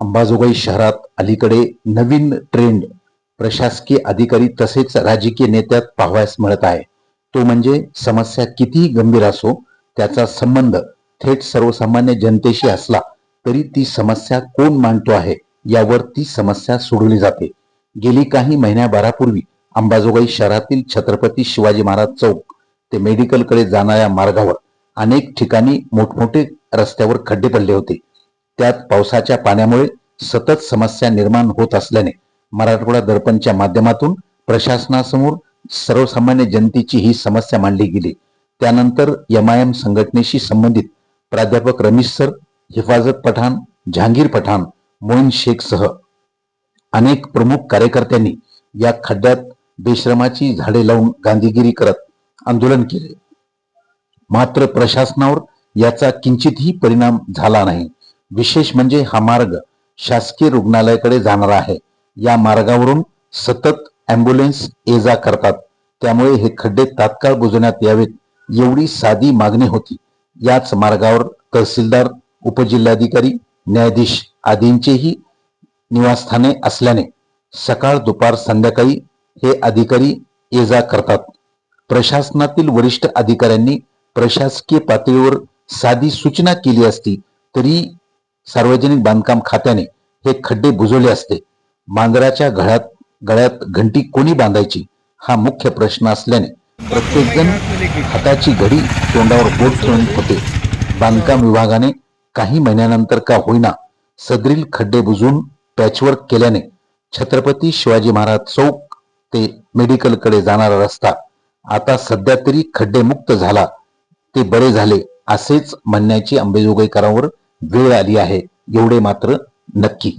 अंबाजोगाई शहरात अलीकडे नवीन ट्रेंड प्रशासकीय अधिकारी तसेच राजकीय नेत्यात पाहावयास मिळत आहे. तो म्हणजे समस्या कितीही गंभीर असो त्याचा संबंध थेट सर्वसामान्य जनतेशी असला तरी ती समस्या कोण मांडतो आहे यावर ती समस्या सोडवली जाते. गेली काही महिन्याभरापूर्वी अंबाजोगाई शहरातील छत्रपती शिवाजी महाराज चौक ते मेडिकलकडे जाणाऱ्या मार्गावर अनेक ठिकाणी मोठमोठे रस्त्यावर खड्डे पडले होते. त्यात पावसाच्या पाण्यामुळे सतत समस्या निर्माण होत असल्याने मराठवाडा दर्पणच्या माध्यमातून प्रशासनासमोर सर्वसामान्य जनतेची ही समस्या मांडली गेली. त्यानंतर एम आय एम संघटनेशी संबंधित प्राध्यापक रमेश सर हिफाजत पठाण जहांगीर पठाण मोईन शेख सह अनेक प्रमुख कार्यकर्त्यांनी या खड्ड्यात बेश्रमाची झाडे लावून गांधीगिरी करत आंदोलन केले. मात्र प्रशासनावर याचा किंचितही परिणाम झाला नाही. विशेष म्हणजे हा मार्ग शासकीय रुग्णालयाकडे जाणारा आहे. या मार्गावरून सतत अँब्युलन्स ये जा करतात. त्यामुळे हे खड्डे तात्काळ बुजवण्यात यावेत एवढी साधी मागणी होती. याच मार्गावर तहसीलदार उपजिल्हाधिकारी न्यायाधीश आदींचेही निवासस्थाने असल्याने सकाळ दुपार संध्याकाळी हे अधिकारी ये जा करतात. प्रशासनातील वरिष्ठ अधिकाऱ्यांनी प्रशासकीय पातळीवर साधी सूचना केली असती तरी सार्वजनिक बांधकाम खात्याने हे खड्डे बुजवले असते. मांजराच्या गळ्यात गळ्यात घंटी कोणी बांधायची हा मुख्य प्रश्न असल्याने प्रत्येकजण हाताची घडी तोंडावर बोट ठेवून होते. बांधकाम विभागाने काही महिन्यानंतर का होईना सदरील खड्डे बुजवून पॅचवर्क केल्याने छत्रपती शिवाजी महाराज चौक ते मेडिकलकडे जाणारा रस्ता आता सध्या तरी खड्डे मुक्त झाला. ते बरे झाले असेच म्हणण्याची अंबेजोगाईकरांवर वेळ आली आहे एवढे मात्र नक्की.